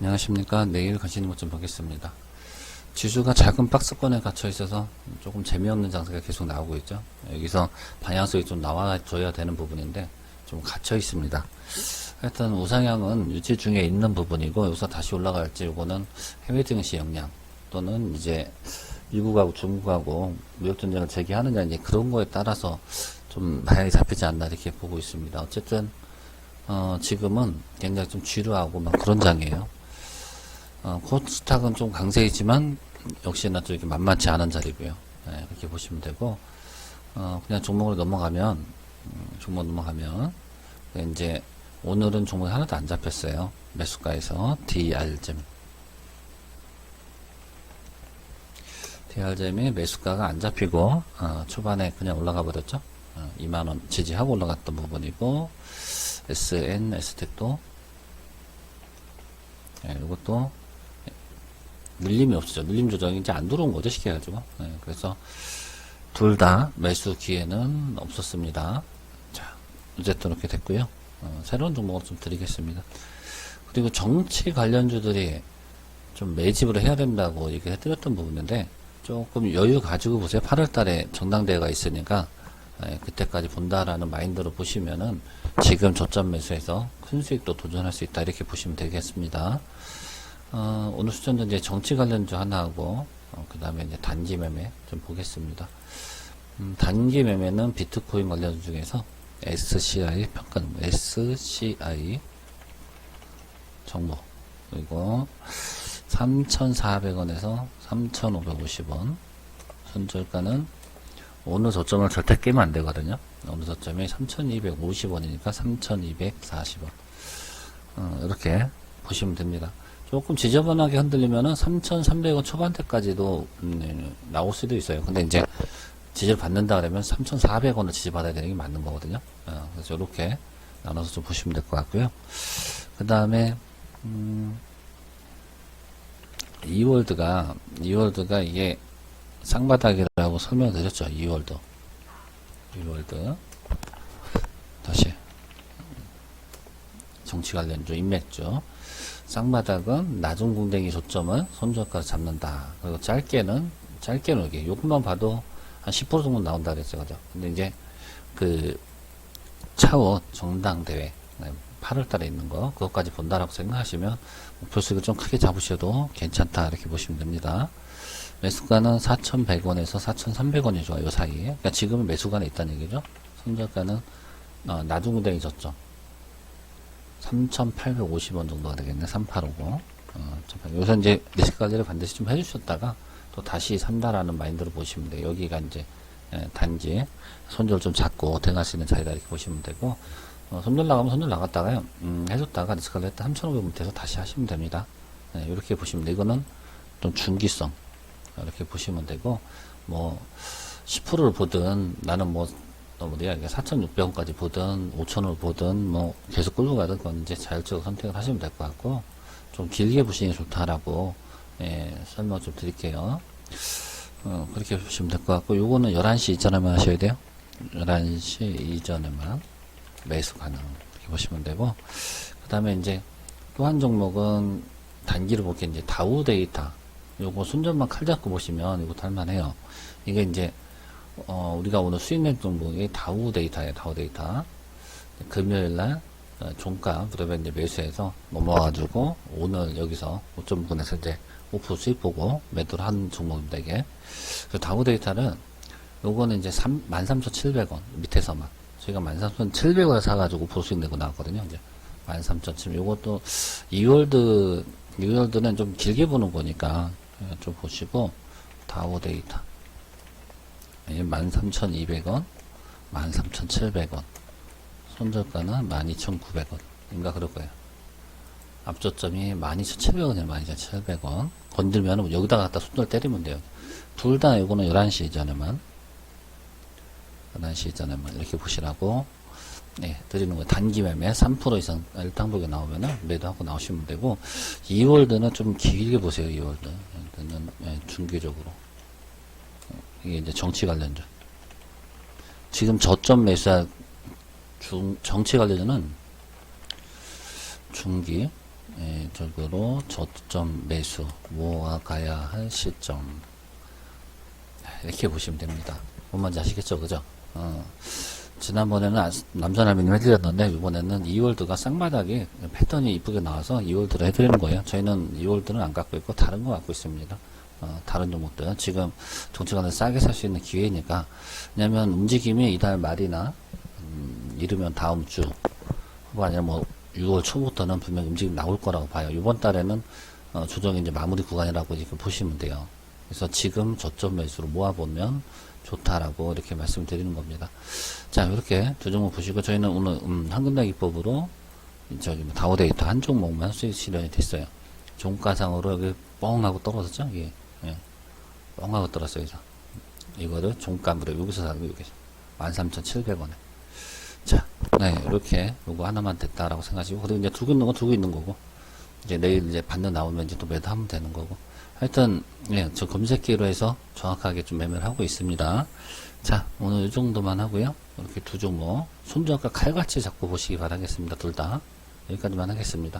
안녕하십니까. 내일 가시는 것좀 보겠습니다. 지수가 작은 박스권에 갇혀 있어서 조금 재미없는 장세가 계속 나오고 있죠. 여기서 방향성이 좀 나와줘야 되는 부분인데 좀 갇혀 있습니다. 하여튼 우상향은 유지 중에 있는 부분이고 여기서 다시 올라갈지 이거는 해외 증시 영향 또는 이제 미국하고 중국하고 무역 전쟁을 재개하느냐 이제 그런 거에 따라서 좀 방향이 잡히지 않나 이렇게 보고 있습니다. 어쨌든 어, 지금은 굉장히 좀 지루하고 막 그런 장이에요. 어, 코스닥은 좀 강세이지만 역시나 좀 이렇게 만만치 않은 자리고요. 네, 그렇게 보시면 되고 어, 그냥 종목으로 넘어가면 음, 종목 넘어가면 이제 오늘은 종목이 하나도 안 잡혔어요. 매수가에서 DR잼 DR잼이 매수가가 안 잡히고 어, 초반에 그냥 올라가 버렸죠. 어, 2만원 지지하고 올라갔던 부분이고 SN, S텍도 예, 이것도 눌림이 없죠. 눌림 조정이 이제 안 들어온 거죠. 쉽게 해가지고. 예, 그래서 둘 다 매수 기회는 없었습니다. 자, 어쨌든 이렇게 됐고요. 어, 새로운 종목을 좀 드리겠습니다. 그리고 정치 관련주들이 좀 매집을 해야 된다고 얘기를 해드렸던 부분인데 조금 여유 가지고 보세요. 8월 달에 전당대회가 있으니까 예, 그때까지 본다라는 마인드로 보시면은 지금 저점 매수해서 큰 수익도 도전할 수 있다 이렇게 보시면 되겠습니다. 어, 오늘 수전도 이제 정치 관련주 하나 하고 어, 그 다음에 이제 단기 매매 좀 보겠습니다. 음, 단기 매매는 비트코인 관련 중에서 SCI 평가 SCI 정보 그리고 3,400원에서 3,550원 손절가는 오늘 저점을 절대 깨면 안 되거든요. 오늘 저점이 3,250원이니까 3,240원. 어, 이렇게 보시면 됩니다. 조금 지저분하게 흔들리면은 3,300원 초반대까지도 음, 네, 나올 수도 있어요. 근데 이제 지지를 받는다 그러면 3,400원을 지지받아야 되는 게 맞는 거거든요. 어, 그래서 이렇게 나눠서 좀 보시면 될 것 같고요. 그 다음에 음, 이월드가 이월드가 이게 쌍바닥이라고 설명을 드렸죠. 이월드. 이월드. 다시. 정치 관련주, 인맥주. 쌍바닥은 낮은 궁뎅이 조점을 손절가로 잡는다. 그리고 짧게는, 짧게는 이게 요것만 봐도 한 10% 정도 나온다 그랬어요. 그죠? 근데 이제 그 차후 정당 대회. 8월 달에 있는 거, 그것까지 본다라고 생각하시면 목표 수익을 좀 크게 잡으셔도 괜찮다. 이렇게 보시면 됩니다. 매수가는 4,100원에서 4,300원이 좋아요. 요 사이에. 그러니까 지금은 매수가는 있다는 얘기죠. 손절가는 어, 구덩이 졌죠. 3,850원 정도가 되겠네. 3,850. 어, 여기서 이제 리스크 관리를 반드시 좀 해주셨다가 또 다시 산다라는 마인드로 보시면 돼요. 여기가 이제 예, 단지 손절 좀 잡고 들어갈 수 있는 자리다 이렇게 보시면 되고 어, 손절 나가면 손절 나갔다가요. 음, 해줬다가 리스크 관리 했다 3,500원 돼서 다시 하시면 됩니다. 예, 이렇게 보시면 돼. 이거는 좀 중기성 이렇게 보시면 되고 뭐 10%를 보든 나는 뭐 뭐야 이게 4,600원까지 보든 5,000원을 보든 뭐 계속 끌고 가든 그건 이제 자율적으로 선택을 하시면 될 것 같고 좀 길게 보시는 게 좋다라고 예, 설명 좀 드릴게요. 어, 그렇게 보시면 될 것 같고 요거는 11시 이전에만 하셔야 돼요. 11시 이전에만 매수 가능 이렇게 보시면 되고 그 다음에 이제 또 한 종목은 단기로 보기에 이제 다우 데이터 요거 순전만 칼 잡고 보시면 이것도 할만해요. 이게 이제 어, 우리가 오늘 수익 낸 종목이 다우 데이터예요. 다우 데이터. 금요일 날 어, 종가 그다음에 이제 매수해서 넘어와가지고 오늘 여기서 5.9에서 이제 오프 수익 보고 매도를 한 종목입니다. 이게. 그 다우 데이터는 요거는 이제 3, 13,700원 밑에서만 저희가 13,700원에 사가지고 오프 수익 내고 나왔거든요. 이제 13,700원. 요것도 2월드 2월드는 좀 길게 보는 거니까 예, 좀 보시고 다우 데이터 13,200원 13,700원 손절가는 12,900원 인가 그럴 거예요 앞저점이 12,700원이에요 12,700원 건들면 여기다 갖다 손절 때리면 돼요 둘 다 이거는 11시 이전에만 11시 이전에만 이렇게 보시라고 네, 드리는 거예요. 단기 매매 3% 이상 일당복에 나오면은 매도하고 나오시면 되고 2월드는 좀 길게 보세요. 2월드. 2월드는 네, 중기적으로 이게 이제 정치 관련주. 지금 저점 매수한 중, 정치 관련주는 중기 적으로 저점 매수 모아가야 할 시점 이렇게 보시면 됩니다. 뭔 말인지 아시겠죠, 그죠? 어, 지난번에는 아- 남자나미님 해드렸는데 이번에는 2월드가 쌍바닥에 패턴이 이쁘게 나와서 2월드를 해드리는 거예요. 저희는 2월드는 안 갖고 있고 다른 거 갖고 있습니다. 어, 다른 종목들 지금 정치관에 싸게 살 수 있는 기회니까 왜냐면 움직임이 이달 말이나 음, 이르면 다음 주 혹은 아니면 뭐 6월 초부터는 분명 히 움직임 나올 거라고 봐요. 이번 달에는 어, 조정이 이제 마무리 구간이라고 이렇게 보시면 돼요. 그래서 지금 저점 매수로 모아보면 좋다라고 이렇게 말씀드리는 겁니다. 자, 이렇게 두 종목 보시고 저희는 오늘 음, 한금당 기법으로 저기 뭐 다우데이터 한 종목만 수익 실현이 됐어요. 종가상으로 여기 뻥 하고 떨어졌죠? 이게 예. 뻥 하고 떨어졌어요. 그래서 이거를 종가물에 여기서 사는 거 여기 13,700원에 자, 네, 이렇게 요거 하나만 됐다라고 생각하시고, 그리고 이제 두고 있는 건 두고 있는 거고, 이제 내일 이제 반등 나오면 이제 또 매도하면 되는 거고. 하여튼, 예, 저 검색기로 해서 정확하게 좀 매매를 하고 있습니다. 자, 오늘 이 정도만 하고요. 이렇게 두 종목, 손절과 칼같이 잡고 보시기 바라겠습니다. 둘 다. 여기까지만 하겠습니다.